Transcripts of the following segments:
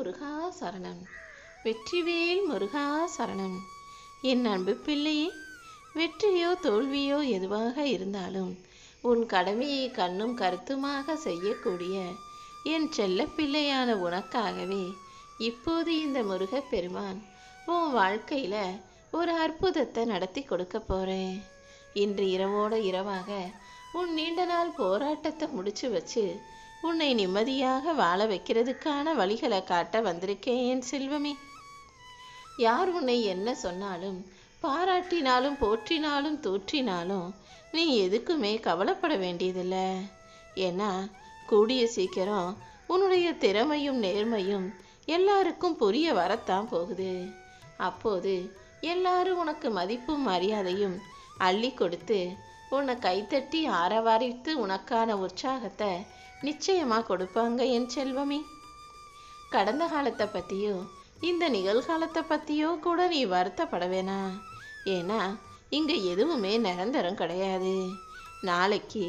முருகா சரணம். வெற்றிவேல் முருகா சரணம். என் அன்பு பிள்ளையே வெற்றியோ தோல்வியோ எதுவாக இருந்தாலும் உன் கடமையை கண்ணும் கருத்துமாக செய்யக்கூடிய என் செல்ல பிள்ளையான உனக்காகவே இப்போது இந்த முருகப் பெருமான் உன் வாழ்க்கையில ஒரு அற்புதத்தை நடத்தி கொடுக்க போறேன். இன்று இரவோட இரவாக உன் நீண்ட நாள் போராட்டத்தை முடிச்சு வச்சு உன்னை நிம்மதியாக வாழ வைக்கிறதுக்கான வழிகளை காட்ட வந்திருக்கேன் என் செல்வமே. யார் உன்னை என்ன சொன்னாலும் பாராட்டினாலும் போற்றினாலும் தூற்றினாலும் நீ எதுக்குமே கவலைப்பட வேண்டியதில்லை. ஏன்னா கூடிய சீக்கிரம் உன்னுடைய திறமையும் நேர்மையும் எல்லாருக்கும் புரிய வரத்தான் போகுது. அப்போது எல்லாரும் உனக்கு மதிப்பும் மரியாதையும் அள்ளி கொடுத்து உன்னை கைத்தட்டி ஆரவாரித்து உனக்கான உற்சாகத்தை நிச்சயமா கொடுப்பாங்க என் செல்வமே. கடந்த காலத்தை பற்றியோ இந்த நிகழ்காலத்தை பற்றியோ கூட நீ வருத்தப்பட வேணாம் ஏன்னா இங்கே எதுவுமே நிரந்தரம் கிடையாது. நாளைக்கு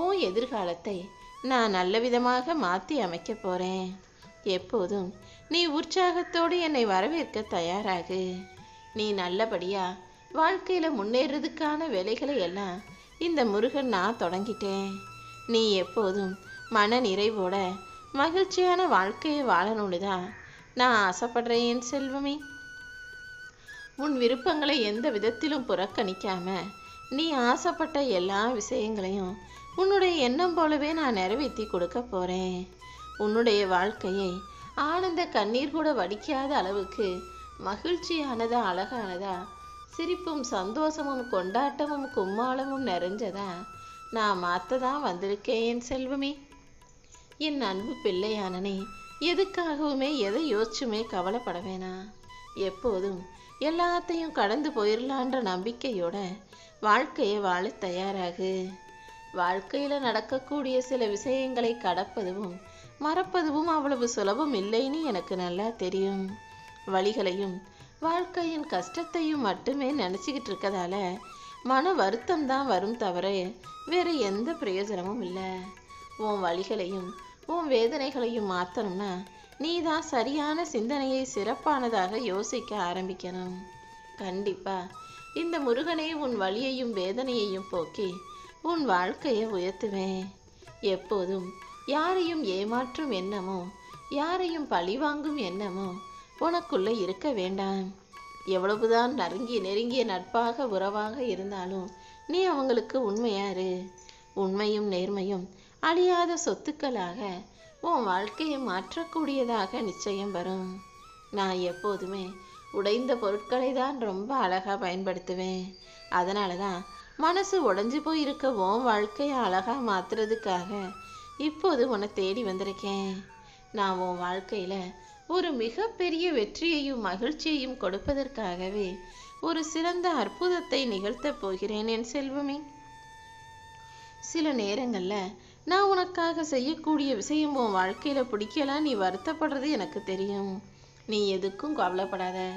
உன் எதிர்காலத்தை நான் நல்ல விதமாக மாற்றி அமைக்க போகிறேன் எப்போதும் நீ உற்சாகத்தோடு என்னை வரவேற்க தயாராகு. நீ நல்லபடியாக வாழ்க்கையில் முன்னேறதுக்கான வேலைகளை எல்லாம் இந்த முருகன் நான் தொடங்கிட்டேன். நீ எப்போதும் மன நிறைவோட மகிழ்ச்சியான வாழ்க்கையை வாழணும்னு தான் நான் ஆசைப்படுறேன் என் செல்வமே. உன் விருப்பங்களை எந்த விதத்திலும் புறக்கணிக்காம நீ ஆசைப்பட்ட எல்லா விஷயங்களையும் உன்னுடைய எண்ணம் போலவே நான் நிறைவேற்றி கொடுக்க போகிறேன் உன்னுடைய வாழ்க்கையை ஆனந்த கண்ணீர் கூட வடிக்காத அளவுக்கு மகிழ்ச்சியானதா அழகானதா சிரிப்பும் சந்தோஷமும் கொண்டாட்டமும் கும்மாளமும் நிறைஞ்சதா நான் மாற்ற தான் வந்திருக்கேன் என் செல்வமே. என் அன்பு பிள்ளையானனே எதுக்காகவுமே எதை யோசிச்சுமே கவலைப்பட வேணாம். எப்போதும் எல்லாத்தையும் கடந்து போயிடலான்ற நம்பிக்கையோட வாழ்க்கையை வாழ தயாராகு. வாழ்க்கையில் நடக்கக்கூடிய சில விஷயங்களை கடப்பதும் மறப்பதுவும் அவ்வளவு சுலபம் இல்லைன்னு எனக்கு நல்லா தெரியும். வழிகளையும் வாழ்க்கையின் கஷ்டத்தையும் மட்டுமே நினச்சிக்கிட்டு இருக்கதால மன வருத்தம் தான் வரும் தவிர வேறு எந்த பிரயோஜனமும் இல்லை. உன் வழிகளையும் உன் வேதனைகளையும் மாற்றணும்னா நீ தான் சரியான சிந்தனையை சிறப்பானதாக யோசிக்க ஆரம்பிக்கணும். கண்டிப்பா இந்த முருகனே உன் வழியையும் வேதனையையும் போக்கி உன் வாழ்க்கையை உயர்த்துவேன் எப்போதும் யாரையும் ஏமாற்றும் எண்ணமோ யாரையும் பழிவாங்கும் எண்ணமோ உனக்குள்ளே இருக்க வேண்டாம். எவ்வளவுதான் நெருங்கி நெருங்கிய நட்பாக உறவாக இருந்தாலும் நீ அவங்களுக்கு உண்மையாரு உண்மையும் நேர்மையும் அழியாத சொத்துக்களாக உன் வாழ்க்கையை மாற்றக்கூடியதாக நிச்சயம் வரும். நான் எப்போதுமே உடைந்த பொருட்களை தான் ரொம்ப அழகாக பயன்படுத்துவேன். அதனால தான் மனசு உடஞ்சி போயிருக்க உன் வாழ்க்கையை அழகாக மாற்றுறதுக்காக இப்போது உன்னை தேடி வந்திருக்கேன். நான் உன் வாழ்க்கையில் ஒரு மிகப்பெரிய வெற்றியையும் மகிழ்ச்சியையும் கொடுப்பதற்காகவே ஒரு சிறந்த அற்புதத்தை நிகழ்த்தப் போகிறேன் என் செல்வமே. சில நேரங்களில் நான் உனக்காக செய்யக்கூடிய விஷயம் உன் வாழ்க்கையில் பிடிக்கலாம் நீ வருத்தப்படுறது எனக்கு தெரியும். நீ எதுக்கும் கவலைப்படாத.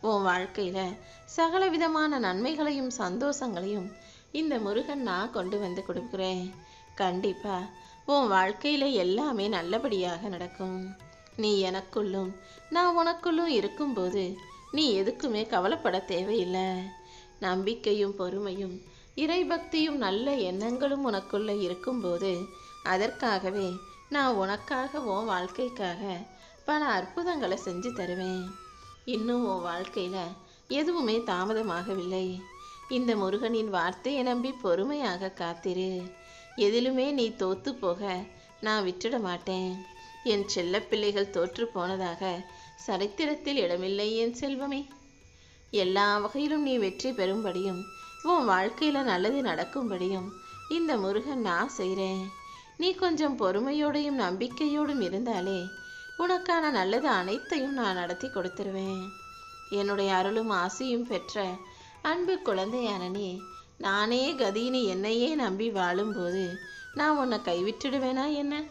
உன் வாழ்க்கையில் சகல விதமான நன்மைகளையும் சந்தோஷங்களையும் இந்த முருகன் நான் கொண்டு வந்து கொடுக்குறேன். கண்டிப்பாக உன் வாழ்க்கையில் எல்லாமே நல்லபடியாக நடக்கும். நீ எனக்குள்ளும் நான் உனக்குள்ளும் இருக்கும்போது நீ எதுக்குமே கவலைப்பட தேவையில்லை. நம்பிக்கையும் பொறுமையும் இறைபக்தியும் நல்ல எண்ணங்களும் உனக்குள்ளே இருக்கும்போது அதற்காகவே நான் உனக்காக உன் வாழ்க்கைக்காக பல அற்புதங்களை செஞ்சு தருவேன். இன்னும் உன் வாழ்க்கையில் எதுவுமே தாமதமாகவில்லை. இந்த முருகனின் வார்த்தையை நம்பி பொறுமையாக காத்திரு. எதிலுமே நீ தோத்து போக நான் விட்டுட மாட்டேன். என் செல்ல பிள்ளைகள் தோற்று போனதாக சரித்திரத்தில் இடமில்லை என் செல்வமே. எல்லா வகையிலும் நீ வெற்றி பெறும்படியும் உன் வாழ்க்கையில் நல்லது நடக்கும்படியும் இந்த முருகன் நான் செய்கிறேன் நீ கொஞ்சம் பொறுமையோடையும் நம்பிக்கையோடும் இருந்தாலே உனக்கான நல்லது அனைத்தையும் நான் நடத்தி கொடுத்துருவேன். என்னுடைய அருளும் ஆசையும் பெற்ற அன்பு குழந்தையான நீ நானே கதின்னு என்னையே நம்பி வாழும்போது நான் உன்னை கைவிட்டுடுவேனா என்ன?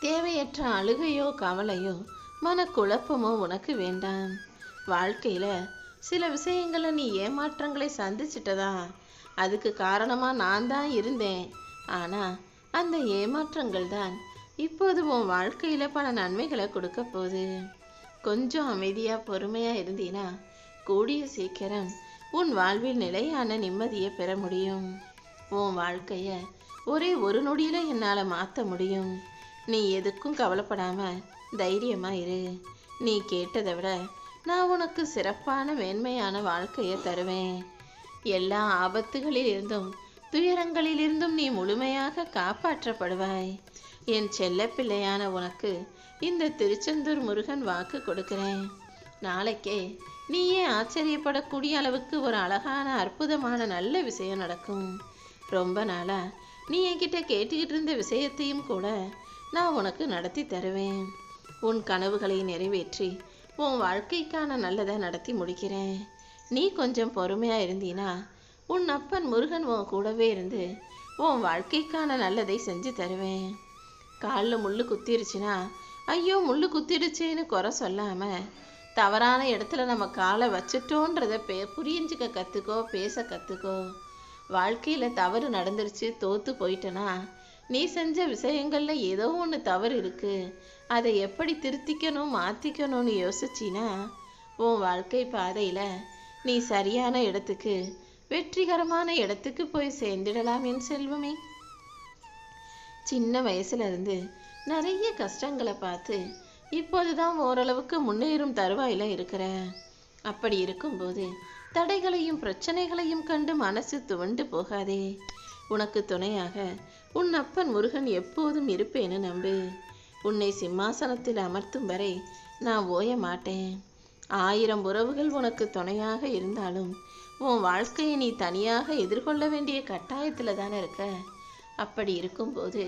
தேவையற்ற அழுகையோ கவலையோ மனக்குழப்பமோ உனக்கு வேண்டாம். வாழ்க்கையில சில விஷயங்களை நீ ஏமாற்றங்களை சந்திச்சிட்டதா? அதுக்கு காரணமாக நான் தான் இருந்தேன். ஆனால் அந்த ஏமாற்றங்கள் தான் இப்போது உன் வாழ்க்கையில் பல நன்மைகளை கொடுக்க போகுது. கொஞ்சம் அமைதியாக பொறுமையாக இருந்தீனா கூடிய சீக்கிரம் உன் வாழ்வில் நிலையான நிம்மதியை பெற முடியும். உன் வாழ்க்கையை ஒரே ஒரு நொடியில் என்னால் மாற்ற முடியும். நீ எதுக்கும் கவலைப்படாமல் தைரியமாக இரு. நீ கேட்டதை விட நான் உனக்கு சிறப்பான மேன்மையான வாழ்க்கையை தருவேன். எல்லா ஆபத்துகளில் இருந்தும் துயரங்களில் இருந்தும் நீ முழுமையாக காப்பாற்றப்படுவாய். என் செல்ல பிள்ளையான உனக்கு இந்த திருச்செந்தூர் முருகன் வாக்கு கொடுக்கிறேன். நாளைக்கே நீயே ஆச்சரியப்படக்கூடிய அளவுக்கு ஒரு அழகான அற்புதமான நல்ல விஷயம் நடக்கும். ரொம்ப நாளா நீ என்கிட்ட கேட்டுக்கிட்டு இருந்த விஷயத்தையும் கூட நான் உனக்கு நடத்தி தருவேன். உன் கனவுகளை நிறைவேற்றி உன் வாழ்க்கைக்கான நல்லதை நடத்தி முடிக்கிறேன். நீ கொஞ்சம் பொறுமையாக இருந்தீனா உன் அப்பன் முருகன் உன் கூடவே இருந்து உன் வாழ்க்கைக்கான நல்லதை செஞ்சு தருவேன். காலில் முள்ளு குத்திருச்சுன்னா ஐயோ முள்ளு குத்திடுச்சேன்னு குறை சொல்லாமல் தவறான இடத்துல நம்ம காலை வச்சுட்டோன்றத பே புரிஞ்சுக்க கற்றுக்கோ பேச கற்றுக்கோ வாழ்க்கையில் தவறு நடந்துருச்சு தோற்று போயிட்டனா நீ செஞ்ச விஷயங்களில் ஏதோ ஒன்று தவறு இருக்குது அதை எப்படி திருத்திக்கணும் மாற்றிக்கணும்னு யோசிச்சினா உன் வாழ்க்கை பாதையில் நீ சரியான இடத்துக்கு வெற்றிகரமான இடத்துக்கு போய் சேர்ந்துடலாம் என் செல்வமே. சின்ன வயசுலேருந்து நிறைய கஷ்டங்களை பார்த்து இப்போதுதான் ஓரளவுக்கு முன்னேறும் தருவாயில இருக்கிற. அப்படி இருக்கும்போது தடைகளையும் பிரச்சனைகளையும் கண்டு மனசு துவண்டு போகாதே. உனக்கு துணையாக உன் அப்பன் முருகன் எப்போதும் இருப்பேன்னு நம்பு. உன்னை சிம்மாசனத்தில் அமர்த்தும் வரை நான் ஓய மாட்டேன். ஆயிரம் உறவுகள் உனக்கு துணையாக இருந்தாலும் உன் வாழ்க்கையை நீ தனியாக எதிர்கொள்ள வேண்டிய கட்டாயத்தில் தானே இருக்க? அப்படி இருக்கும்போது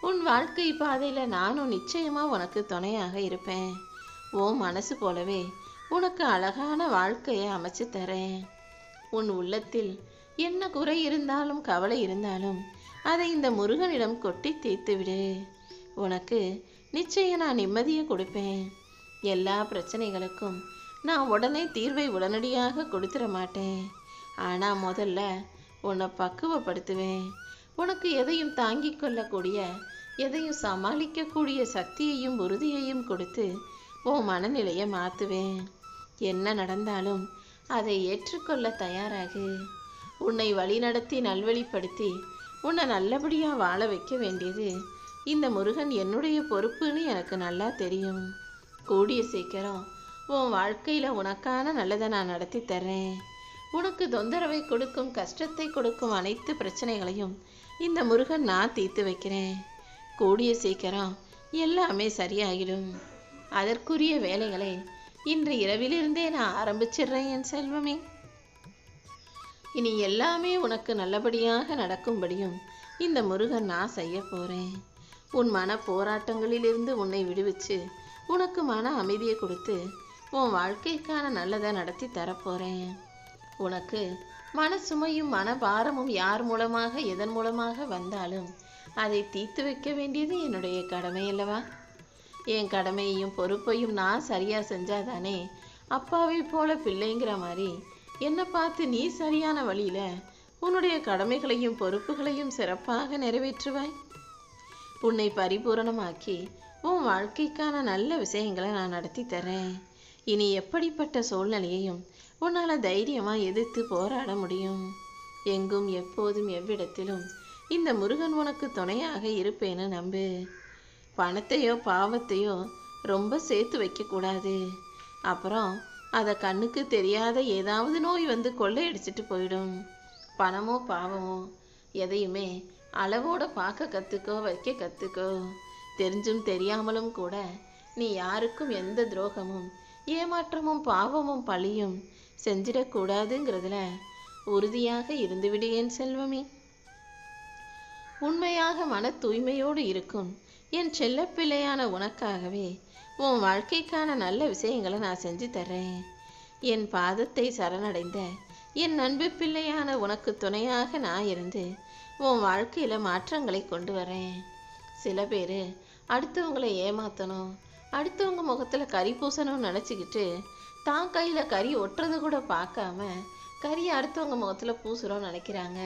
உன் வாழ்க்கை பாதையில் நானும் நிச்சயமா உனக்கு துணையாக இருப்பேன். உன் மனசு போலவே உனக்கு அழகான வாழ்க்கையை அமைச்சு தரேன். உன் உள்ளத்தில் என்ன குறை இருந்தாலும் கவலை இருந்தாலும் அதை இந்த முருகனிடம் கொட்டி தீர்த்து விடு. உனக்கு நிச்சயம் நான் நிம்மதியை கொடுப்பேன். எல்லா பிரச்சனைகளுக்கும் நான் உடனே தீர்வை உடனடியாக கொடுத்துட மாட்டேன். ஆனால் முதல்ல உன்னை பக்குவப்படுத்துவேன். உனக்கு எதையும் தாங்கிக் கொள்ளக்கூடிய எதையும் சமாளிக்கக்கூடிய சக்தியையும் உறுதியையும் கொடுத்து உன் மனநிலையை மாற்றுவேன் என்ன நடந்தாலும் அதை ஏற்றுக்கொள்ள தயாராகு. உன்னை வழிநடத்தி நல்வழிப்படுத்தி உன்னை நல்லபடியாக வாழ வைக்க வேண்டியது இந்த முருகன் என்னுடைய பொறுப்புன்னு எனக்கு நல்லா தெரியும். கூடிய சீக்கிரம் உன் வாழ்க்கையில் உனக்கான நல்லதை நான் நடத்தி தர்றேன். உனக்கு தொந்தரவை கொடுக்கும் கஷ்டத்தை கொடுக்கும் அனைத்து பிரச்சனைகளையும் இந்த முருகன் நான் தீர்த்து வைக்கிறேன். கூடிய சீக்கிரம் எல்லாமே சரியாகிடும். அதற்குரிய வேலைகளை இன்று இரவிலிருந்தே நான் ஆரம்பிச்சிடுறேன் என் செல்வமே. இனி எல்லாமே உனக்கு நல்லபடியாக நடக்கும்படியும் இந்த முருகன் நான் செய்ய போகிறேன் உன் மன போராட்டங்களிலிருந்து உன்னை விடுவிச்சு உனக்கு மன அமைதியை கொடுத்து உன் வாழ்க்கைக்கான நல்லதை நடத்தி தரப்போறேன். உனக்கு மன சுமையும் மன பாரமும் யார் மூலமாக எதன் மூலமாக வந்தாலும் அதை தீர்த்து வைக்க வேண்டியது என்னுடைய கடமை அல்லவா? என் கடமையையும் பொறுப்பையும் நான் சரியா செஞ்சாதானே அப்பாவை போல பிள்ளைங்கிற மாதிரி என்னை பார்த்து நீ சரியான வழியில உன்னுடைய கடமைகளையும் பொறுப்புகளையும் சிறப்பாக நிறைவேற்றுவாய். உன்னை பரிபூரணமாக்கி உன் வாழ்க்கைக்கான நல்ல விஷயங்களை நான் நடத்தி தரேன். இனி எப்படிப்பட்ட சூழ்நிலையையும் உன்னால் தைரியமாக எதிர்த்து போராட முடியும். எங்கும் எப்போதும் எவ்விடத்திலும் இந்த முருகன் உனக்கு துணையாக இருப்பேன்னு நம்பு. பணத்தையோ பாவத்தையோ ரொம்ப சேர்த்து வைக்கக்கூடாது அப்புறம் அதை கண்ணுக்கு தெரியாத ஏதாவது நோய் வந்து கொள்ளையடிச்சிட்டு போயிடும். பணமோ பாவமோ எதையுமே அளவோட பார்க்க கற்றுக்கோ வைக்க கற்றுக்கோ தெரிஞ்சும் தெரியாமலும் கூட நீ யாருக்கும் எந்த துரோகமும் ஏமாற்றமும் பாவமும் பழியும் செஞ்சிடக்கூடாதுங்கிறதுல உறுதியாக இருந்துவிடு என் செல்வமே. உண்மையாக மன தூய்மையோடு இருக்கும் என் செல்லப்பிள்ளையான உனக்காகவே உன் வாழ்க்கைக்கான நல்ல விஷயங்களை நான் செஞ்சு தர்றேன். என் பாதத்தை சரணடைந்த என் அன்பு பிள்ளையான உனக்கு துணையாக நான் இருந்து உன் வாழ்க்கையில் மாற்றங்களை கொண்டு வரேன். சில பேர் அடுத்தவங்களை ஏமாற்றணும் அடுத்தவங்க முகத்தில் கறி பூசணும்னு நினச்சிக்கிட்டு தான் கையில் கறி ஒட்டுறது கூட பார்க்காம கறி அடுத்தவங்க முகத்தில் பூசுறோம்னு நினைக்கிறாங்க.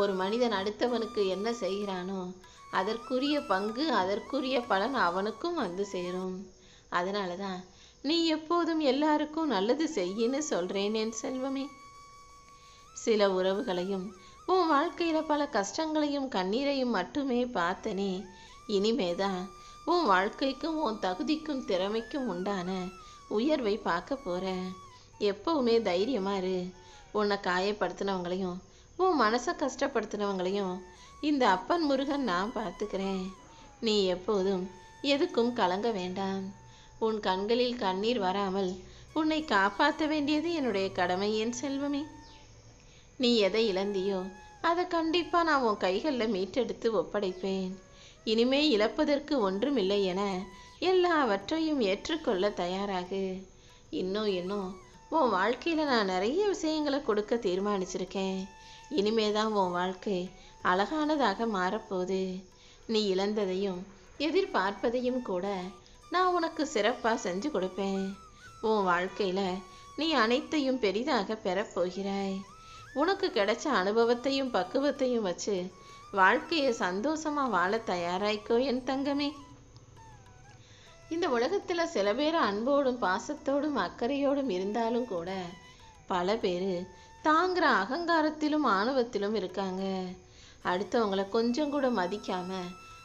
ஒரு மனிதன் அடுத்தவனுக்கு என்ன செய்கிறானோ அதற்குரிய பங்கு அதற்குரிய பலன் அவனுக்கும் வந்து சேரும். அதனால தான் நீ எப்போதும் எல்லாருக்கும் நல்லது செய்யின்னு சொல்கிறேன் என் செல்வமே. சில உறவுகளையும் உன் வாழ்க்கையில பல கஷ்டங்களையும் கண்ணீரையும் மட்டுமே பார்த்தனே. இனிமேதான் உன் வாழ்க்கைக்கும் உன் தகுதிக்கும் திறமைக்கும் உண்டான உயர்வை பார்க்க போற எப்பவுமே தைரியமா இரு. உன்னை காயப்படுத்தினவங்களையும் உன் மனசை கஷ்டப்படுத்தினவங்களையும் இந்த அப்பன் முருகன் நான் பார்த்துக்கிறேன். நீ எப்போதும் எதுக்கும் கலங்க வேண்டாம். உன் கண்களில் கண்ணீர் வராமல் உன்னை காப்பாற்ற வேண்டியது என்னுடைய கடமை என் செல்வமே. நீ எதை இழந்தியோ அதை கண்டிப்பா நான் உன் கைகளில் மீட்டெடுத்து ஒப்படைப்பேன். இனிமே இழப்பதற்கு ஒன்றுமில்லை என எல்லாவற்றையும் ஏற்றுக்கொள்ள தயாராகு. இன்னும் இன்னும் உன் வாழ்க்கையில நான் நிறைய விஷயங்களை கொடுக்க தீர்மானிச்சிருக்கேன். இனிமே தான் உன் வாழ்க்கை அழகானதாக மாறப்போகுது. நீ இழந்ததையும் எதிர்பார்ப்பதையும் கூட நான் உனக்கு சிறப்பாக செஞ்சு கொடுப்பேன். உன் வாழ்க்கையில நீ அனைத்தையும் பெரிதாக பெறப்போகிறாய் உனக்கு கிடைச்ச அனுபவத்தையும் பக்குவத்தையும் வச்சு வாழ்க்கையை சந்தோஷமா வாழ தயாராய்க்கோ என் தங்கமே. இந்த உலகத்துல சில பேர் அன்போடும் பாசத்தோடும் அக்கறையோடும் இருந்தாலும் கூட பல பேர் தாங்கிற அகங்காரத்திலும் ஆணவத்திலும் இருக்காங்க. அடுத்தவங்களை கொஞ்சம் கூட மதிக்காம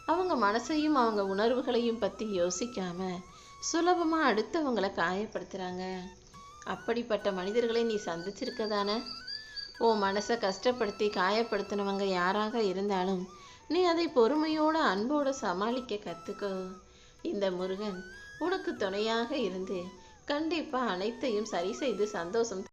அவங்க மனசையும் அவங்க உணர்வுகளையும் பற்றி யோசிக்காம சுலபமாக அடுத்தவங்களை காயப்படுத்துகிறாங்க அப்படிப்பட்ட மனிதர்களை நீ சந்திச்சிருக்கதானே? உன் மனசை கஷ்டப்படுத்தி காயப்படுத்தினவங்க யாராக இருந்தாலும் நீ அதை பொறுமையோட அன்போட சமாளிக்க கத்துக்கோ. இந்த முருகன் உனக்கு துணையாக இருந்து கண்டிப்பா அனைத்தையும் சரி செய்து சந்தோஷம்